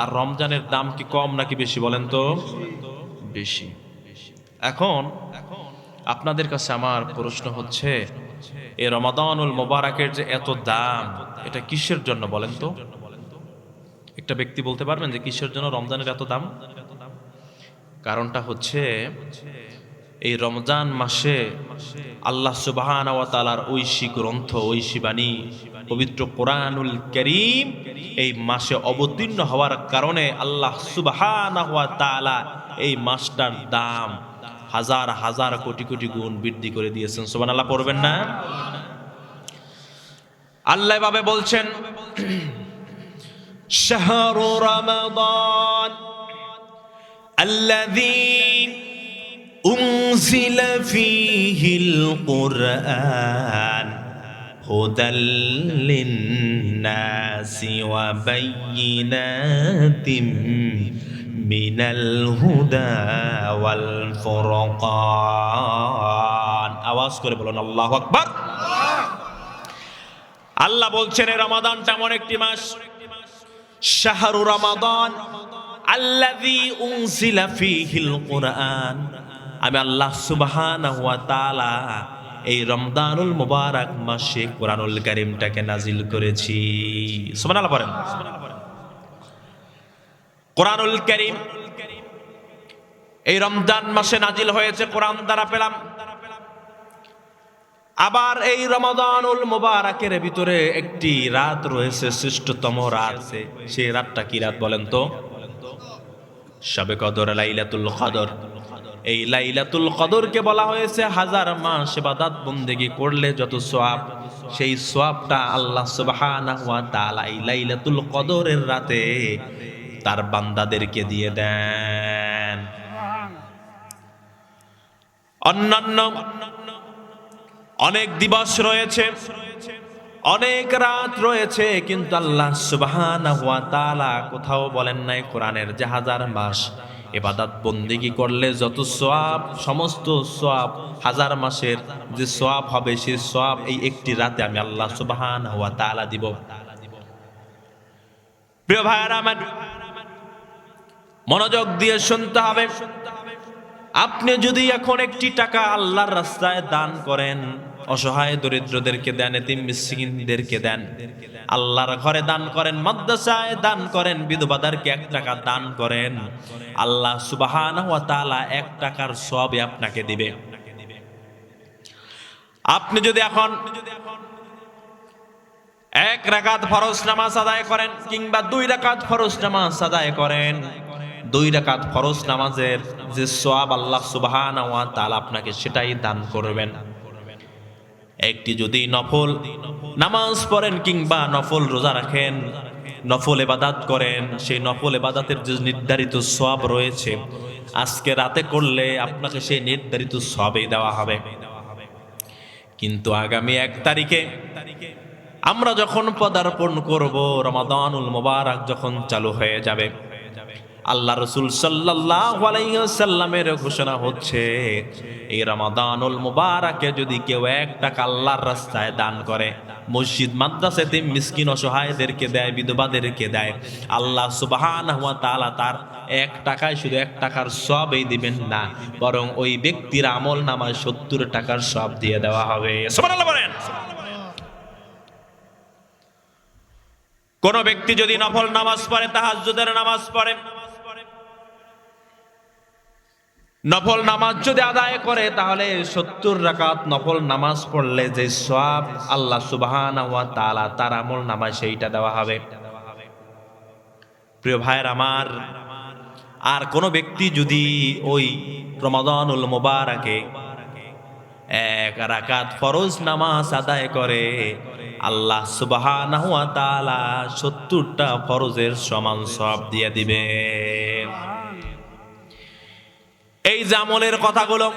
আর রমজানের দাম কি কম নাকি বেশি বলেন তো? বেশি। এখন আপনাদের কাছে আমার প্রশ্ন হচ্ছে এই রমাদানুল মোবারকের যে এত দাম এটা কিসের জন্য বলেন তো? একটা ব্যক্তি বলতে পারবেন যে কিসের জন্য রমজানের এত দাম? কারণটা হচ্ছে এই রমজান মাসে আল্লাহ সুবাহান তালার ঐশী গ্রন্থ ঐশী বাণী পবিত্র কোরআনুল করিম এই মাসে অবতীর্ণ হওয়ার কারণে আল্লাহ সুবাহান তালা এই মাসটার দাম হাজার হাজার কোটি কোটি গুণ বৃদ্ধি করে দিয়েছেন সুবান আল্লাহ পড়বেন না আল্লাহ ভাবে বলছেন شهر رمضان الذي أنزل فيه القرآن هدى للناس وبينات من الهدى والفرقان আওয়াজ করে বলুন আল্লাহু আকবার আল্লাহ বলছেন এই রমাদানটা এমন একটি মাস শাহরু রমাদান আল্লাযী উনজিলা ফীহিল কুরআন আমি আল্লাহ সুবহানাহু ওয়া তাআলা এই রমজানুল মুবারক মাসে কোরআনুল কারীমটাকে নাজিল করেছি। সুবহানাল্লাহ পড়েন। কোরআনুল কারীম এই রমজান মাসে নাজিল হয়েছে, কোরআন দ্বারা পেলাম। আবার এই রমাদানুল মুবারকের ভিতরে একটি রাত রয়েছে, শ্রেষ্ঠতম রাত। সেই রাতটা কি রাত বলেন তো? সবে কদর, লাইলাতুল কদর। এই লাইলাতুল কদরকে বলা হয়েছে, হাজার মাস ইবাদত বন্দেগি করলে যত সোয়াব, সেই সোয়াবটা আল্লাহ সুবহানাহু তাআলা এই লাইলাতুল কদরের রাতে তার বান্দাদেরকে দিয়ে দেন। অন্যান্য অনেক দিবস রয়েছে, অনেক রাত রয়েছে, কিন্তু আল্লাহ সুবহানাহু ওয়া তাআলা কোথাও বলেন নাই কোরআনের যে হাজার মাস। এবাদাত বন্দিগি করলে যত সোয়াব সমস্ত সোয়াব হাজার মাসের যে সোয়াব হবে, সেই সোয়াব এই একটি রাতে আমি আল্লাহ সুবহানাহু ওয়া তাআলা দিব। প্রিয় ভাইয়ারা আমার, মনোযোগ দিয়ে শুনতে হবে। আপনি যদি এখন একটি টাকা আল্লাহর রাস্তায় দান করেন অসহায় দরিদ্রদেরকে দেন, এতিম মিসকিনদেরকে দেন। আল্লাহর ঘরে দান করেন, মাদ্রাসায় দান করেন, বিধবাদারকে এক টাকা দান করেন। আল্লাহ তাআলা এক টাকার সবই আপনাকে দিবে। আপনি যদি এখন এক রাকাত ফরজ নামাজ আদায় করেন কিংবা দুই রাকাত ফরজ নামাজ আদায় করেন, দুই রাকাত ফরজ নামাজের যে সোয়াব আল্লাহ তাআলা আপনাকে সেটাই দান করবেন। একটি যদি নফল নামাজ পড়েন কিংবা নফল রোজা রাখেন, নফল এবাদাত করেন, সেই নফল এবাদাতের যে নির্ধারিত সব রয়েছে, আজকে রাতে করলে আপনাকে সেই নির্ধারিত সবই দেওয়া হবে। কিন্তু আগামী এক তারিখে আমরা যখন পদার্পণ করব, রমাদানুল মোবারক যখন চালু হয়ে যাবে আল্লাহ রসুল সাল্লামের ঘোষণা হচ্ছে, এই রমাদানুল মুবারাকে যদি কেউ এক টাকা আল্লাহর রাস্তায় দান করে, মসজিদ, মাদ্রাসাতে মিসকিন অসহায়দেরকে দেয়, বিধবাদেরকে দেয়, আল্লাহ সুবাহান হুয়া তাআলা তার এক টাকায় শুধু এক টাকার সবই দিবেন না, বরং ওই ব্যক্তির আমল নামায় সত্তর টাকার সব দিয়ে দেওয়া হবে। কোন ব্যক্তি যদি নফল নামাজ পড়ে, তাহাজ্জুদের নামাজ পড়ে নফল নামাজ যদি আদায় করে, তাহলে সত্তর রাকাত নফল নামাজ পড়লে যে সব আল্লাহ সুবাহান তালা তার আমল নামাজ সেইটা দেওয়া হবে। প্রিয় ভাইয়ের আমার, আর কোন ব্যক্তি যদি ওই রমাদানুল মোবারকে এক রাকাত ফরজ নামাজ আদায় করে, আল্লাহ সুবাহান সত্তরটা ফরজের সমান সব দিয়ে দিবে। এই যে আমলের কথাগুলো,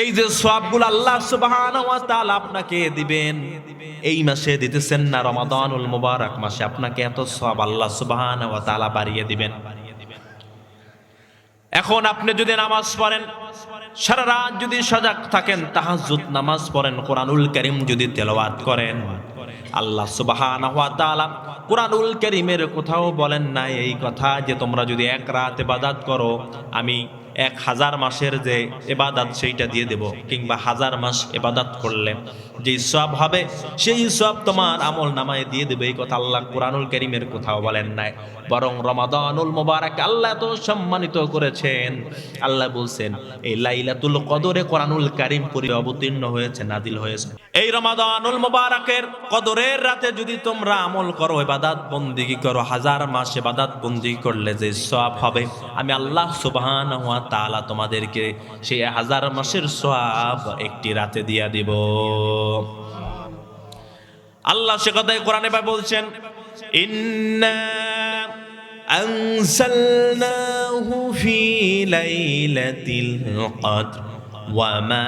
এই যে সবগুলো আল্লাহ সুবহানাহু আপনাকে দিবেন, এই মাসে দিতেছেন না রমাদানুল মুবারক মাসে, আপনাকে এত সব আল্লাহ সুবহানাহু ওয়া তাআলা বাড়িয়ে দিবেন। এখন আপনি যদি নামাজ পড়েন, সারা রাত যদি সজাগ থাকেন, তাহাজ্জুদ নামাজ পড়েন, কোরআনুল কারীম যদি তেলাওয়াত করেন আল্লাহ তাআলা কুরআনুল কারীমের কোথাও বলেন না এই কথা যে তোমরা যদি এক রাত ইবাদত করো, আমি এক হাজার মাসের যে এবাদাত সেইটা দিয়ে দেব কিংবা হাজার মাস এবাদাত করলে যে সব হবে, সেই সব তোমার আমল নামায় দিয়ে দেবে এই কথা আল্লাহ কোরআনুল করিমের কোথাও বলেন নাই। বরং রমাদানুল মোবারক আল্লাহ তো সম্মানিত করেছেন। আল্লাহ বলছেন, এই লাইলাতুল কদরে কোরআনুল কারিম পরি অবতীর্ণ হয়েছে নাদিল হয়েছে। এই রমাদানুল মোবারকের কদরের রাতে যদি তোমরা আমল করো এবাদাত বন্দিগি করো হাজার মাস এবাদাত বন্দিগি করলে যে সব হবে আমি আল্লাহ সুবহানাহু ওয়া তাআলা তোমাদেরকে সেই হাজার মাসের সওয়াব একটি রাতে দিয়া দিব আল্লাহ সে কথাই কোরআনে ভাই বলছেন ইন্না أنزلناه في ليلة القدر وما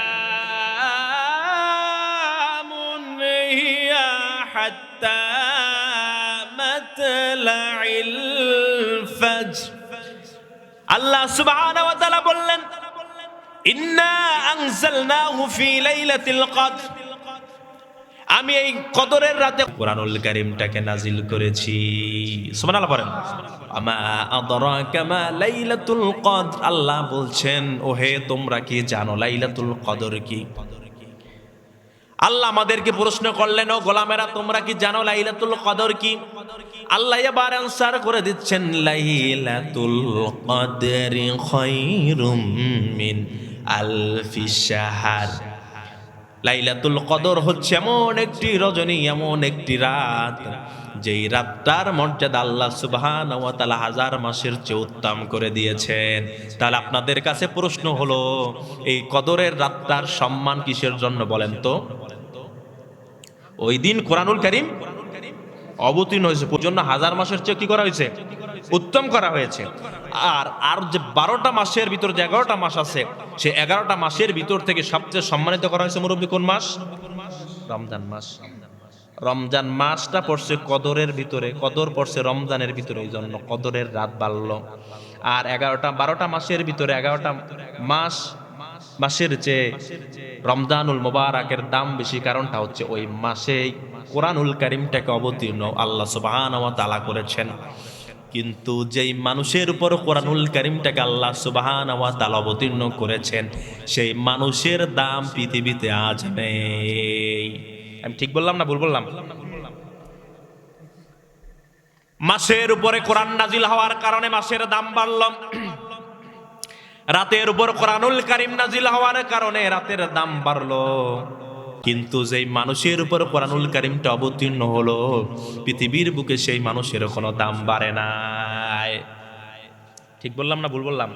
حتى مطلع الفجر আল্লাহ সুবহানাহু ওয়া তাআলা বললেন ইন্না আনজালনাহু ফি লাইলাতিল কদর আমি এই কদরের রাতে কোরআনুল কারীমটাকে নাজিল করেছি সুবহানাল্লাহ পড়েন আমা আদরাকা মা লাইলাতুল কদর আল্লাহ বলছেন ওহে তোমরা কি জানো লাইলাতুল কদর কি আল্লাহ আমাদেরকে প্রশ্ন করলেন, ও গোলামেরা, তোমরা কি জানো লাইলাতুল কদর কি? আল্লাহ এবার আনসার করে দিচ্ছেন, লাইলাতুল কদরি খায়রুম মিন আলফি শাহর। লাইলাতুল কদর হচ্ছে এমন একটি রজনী, এমন একটি রাত, যেই রাতটার মর্যাদা আল্লাহ সুবহানাহু ওয়া তাআলা হাজার মাসের চেয়ে উত্তম করে দিয়েছেন। তাহলে আপনাদের কাছে প্রশ্ন হলো, এই কদরের রাতটার সম্মান কিসের জন্য বলেন তো? ওই দিন কোরআনুল কারীম অবতীর্ণ হয়েছে। জন্য হাজার মাসের চেয়ে কি করা হয়েছে? উত্তম করা হয়েছে। আর আর যে বারোটা মাসের ভিতর যে এগারোটা মাস আছে, সে এগারোটা মাসের ভিতর থেকে সবচেয়ে সম্মানিত করা হয়েছে মুরব্বী কোন মাস? রমজান মাস। রমজান মাসটা পড়ছে কদরের ভিতরে, কদর পড়ছে রমজানের ভিতরে এই জন্য কদরের রাত বাড়লো। আর এগারোটা, বারোটা মাসের ভিতরে এগারোটা মাস মাসের চেয়ে রমজানুল মোবারকের দাম বেশি কারণটা হচ্ছে ওই মাসে কোরআনুল কারিমটাকে অবতীর্ণ আল্লাহ সুবহানাহু ওয়া তাআলা করেছেন। কিন্তু যেই মানুষের উপর কোরআনুল কারিমটাকে আল্লাহ সুবহানাহু ওয়া তাআলা অবতীর্ণ করেছেন, সেই মানুষের দাম পৃথিবীতে আজ নেই। আমি ঠিক বললাম না ভুল বললাম? মাসের উপরে কোরআন নাজিল হওয়ার কারণে মাসের দাম বাড়ল। রাতের উপর কোরআনুল কারিম নাজিল হওয়ার কারণে রাতের দাম বাড়লো। কিন্তু যেই মানুষের উপর কোরআনুল কারিমটা অবতীর্ণ হলো, পৃথিবীর বুকে সেই মানুষের কোনো দাম বাড়ে নাই। ঠিক বললাম না ভুল বললাম?